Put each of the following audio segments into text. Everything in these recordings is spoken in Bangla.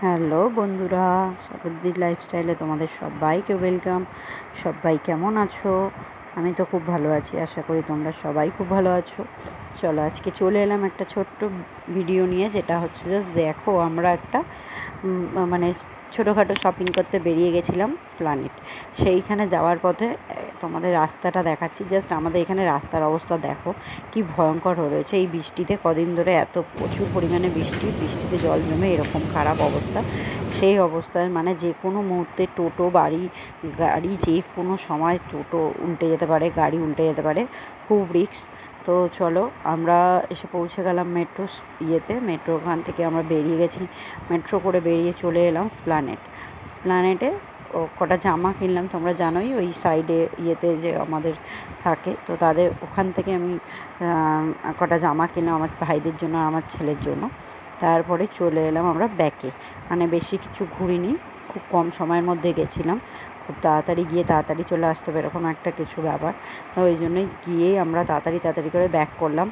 হ্যালো বন্ধুরা সাগরদির লাইফস্টাইলে তোমাদের সবাইকে ওয়েলকাম সবাই কেমন আছো? আমি তো খুব ভালো আছি, আশা করি তোমরা সবাই খুব ভালো আছো। চলো আজকে চলে এলাম একটা ছোট্ট ভিডিও নিয়ে, যেটা হচ্ছে জাস্ট দেখো আমরা একটা মানে ছোটোখাটো শপিং করতে বেরিয়ে গেছিলাম স্প্লানেট সেইখানে যাওয়ার পথে তোমাদের রাস্তাটা দেখাচ্ছি। জাস্ট আমাদের এখানে রাস্তার অবস্থা দেখো, কি ভয়ঙ্কর হয়ে রয়েছে। এই বৃষ্টিতে কদিন ধরে এত প্রচুর পরিমাণে বৃষ্টি, বৃষ্টিতে জল জমে এরকম খারাপ অবস্থা। সেই অবস্থায় মানে যে কোনো মুহূর্তে টোটো, বাড়ি, গাড়ি যে কোনো সময় টোটো উল্টে যেতে পারে, গাড়ি উল্টে যেতে পারে, খুব রিক্স তো চলো, আমরা এসে পৌঁছে গেলাম মেট্রো ইয়েতে মেট্রো ওখান থেকে আমরা বেরিয়ে গেছি। মেট্রো করে বেরিয়ে চলে এলাম স্প্লানেট স্প্লানেটে ও কটা জামা কিনলাম, তোমরা জানোই ওই সাইডে ইয়েতে যে আমাদের থাকে। তো তাদের ওখান থেকে আমি কটা জামা কিনলাম আমার ভাইদের জন্য আর আমার ছেলের জন্য। তারপরে চলে এলাম আমরা ব্যাকে মানে বেশি কিছু ঘুরিনি, খুব কম সময়ের মধ্যে গেছিলাম। খুব তাড়াতাড়ি গিয়ে তাড়াতাড়ি চলে আসতে হবে, এরকম একটা কিছু ব্যাপার। তো ওই জন্যই গিয়েই আমরা তাড়াতাড়ি তাড়াতাড়ি করে ব্যাক করলাম।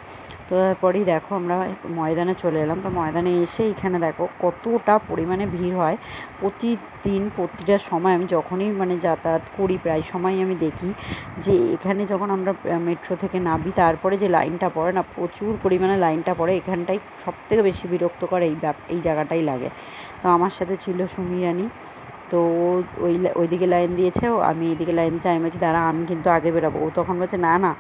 তো তারপরেই দেখো আমরা ময়দানে চলে এলাম। তো ময়দানে এসে এখানে দেখো কতটা পরিমাণে ভিড় হয়। প্রতিদিন প্রতিটা সময় আমি যখনই মানে যাতায়াত করি, প্রায় সময় আমি দেখি যে এখানে যখন আমরা মেট্রো থেকে নামি, তারপরে যে লাইনটা পড়ে না, প্রচুর পরিমাণে লাইনটা পড়ে। এখানটাই সবথেকে বেশি বিরক্তকর এই এই জায়গাটাই লাগে। তো আমার সাথে ছিল সুমি রানী তো ওই ওইদিকে লাইন দিয়েছে, ও আমি এইদিকে লাইন দিয়েছি আমি বলছি, দাঁড়া, আমি কিন্তু আগে বেরোবো। ও তখন বলছে, না না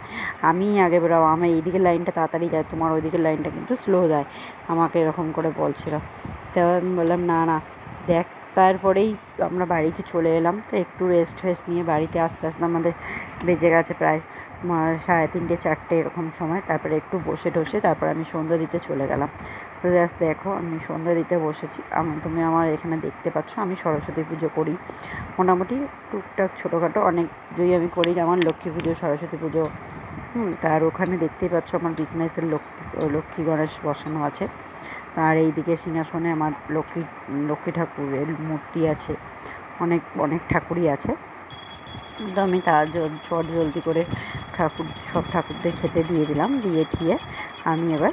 আমিই আগে বেরোবো। আমার এইদিকে লাইনটা তাড়াতাড়ি যায়, তোমার ওইদিকে লাইনটা কিন্তু স্লো যায়। আমাকে এরকম করে বলছিল। তো আমি বললাম, না না, দেখ, তারপরেই আমরা বাড়িতে চলে এলাম। তো একটু রেস্ট ফেস্ট নিয়ে বাড়িতে আস্তে আস্তে আমাদের বেজে গেছে প্রায় সাড়ে তিনটে, চারটে এরকম সময়। তারপরে একটু বসে টসে তারপর আমি সন্ধ্যা দিতে চলে গেলাম। তো জাস্ট দেখো, আমি সন্ধ্যা দিতে বসেছি। আমি, তুমি আমার এখানে দেখতে পাচ্ছ, আমি সরস্বতী পুজো করি। মোটামুটি টুকটাক ছোটোখাটো, অনেক পুজোই আমি করি যেমন লক্ষ্মী পুজো, সরস্বতী পুজো, হুম, তার ওখানে দেখতেই পাচ্ছ আমার বিজনেসের লক্ষ্মী লক্ষ্মী গণেশ বসানো আছে। আর এইদিকে সিংহাসনে আমার লক্ষ্মী লক্ষ্মী ঠাকুরের মূর্তি আছে। অনেক অনেক ঠাকুরই আছে। তো আমি তার চট জলদি করে ঠাকুর, সব ঠাকুরদের খেতে দিয়ে দিলাম, দিয়ে ঠিয়ে আমি এবার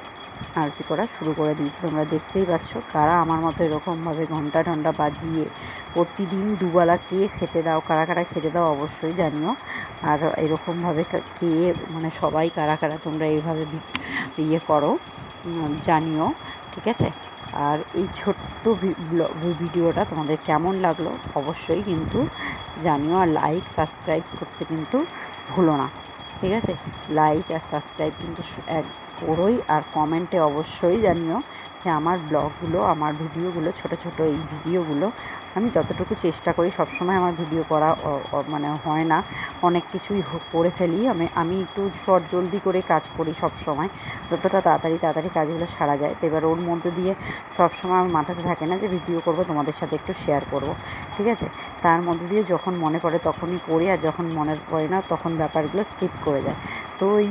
আরতি করা শুরু করে দিয়েছি। তোমরা দেখতেই পাচ্ছ কারা আমার মতো এরকমভাবে ঘণ্টা টন্টা বাজিয়ে প্রতিদিন দুবেলা কে খেতে দাও, কারা কারা খেতে দাও অবশ্যই জানিও। আর এরকমভাবে কে মানে সবাই কারা কারা তোমরা এইভাবে ইয়ে করো জানিও, ঠিক আছে? আর এই ছোট্ট ভিডিওটা তোমাদের কেমন লাগল অবশ্যই কিন্তু জানিও। আর লাইক সাবস্ক্রাইব করতে কিন্তু ভুলো না। ঠিক আছে? লাইক আর সাবস্ক্রাইব কিন্তু এক করোই আর কমেন্টে অবশ্যই জানিও যে আমার ব্লগগুলো আমার ভিডিওগুলো ছোট ছোট এই ভিডিওগুলো আমি যতটুকু চেষ্টা করি সবসময় আমার ভিডিও করা মানে হয় না। অনেক কিছুই করে ফেলি। আমি আমি একটু শর্ট, জলদি করে কাজ করি সব সময় যতটা তাড়াতাড়ি তাড়াতাড়ি কাজগুলো সারা যায়। তো এবার ওর মধ্যে দিয়ে সবসময় আমার মাথাতে থাকে না যে ভিডিও করব, তোমাদের সাথে একটু শেয়ার করব। ঠিক আছে? তার মধ্যে দিয়ে যখন মনে পড়ে তখনই করি, আর যখন মনে পড়ে না তখন ব্যাপারগুলো স্কিপ করে যায়। তো এই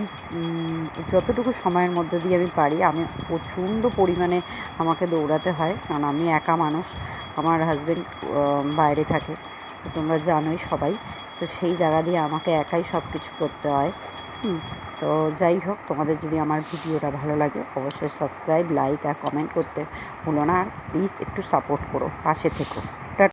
যতটুকু সময়ের মধ্যে দিয়ে আমি পারি, আমি প্রচণ্ড পরিমাণে আমাকে দৌড়াতে হয়। কারণ আমি একা মানুষ। আমার হাজব্যান্ড বাইরে থাকে। তো তোমরা জানোই সবাই। তো সেই জায়গা দিয়ে আমাকে একাই সব কিছু করতে হয়। তো যাই হোক, তোমাদের যদি আমার ভিডিওটা ভালো লাগে, অবশ্যই সাবস্ক্রাইব লাইক আর কমেন্ট করতে ভুলো না। আর প্লিজ একটু সাপোর্ট করো, পাশে থেকো।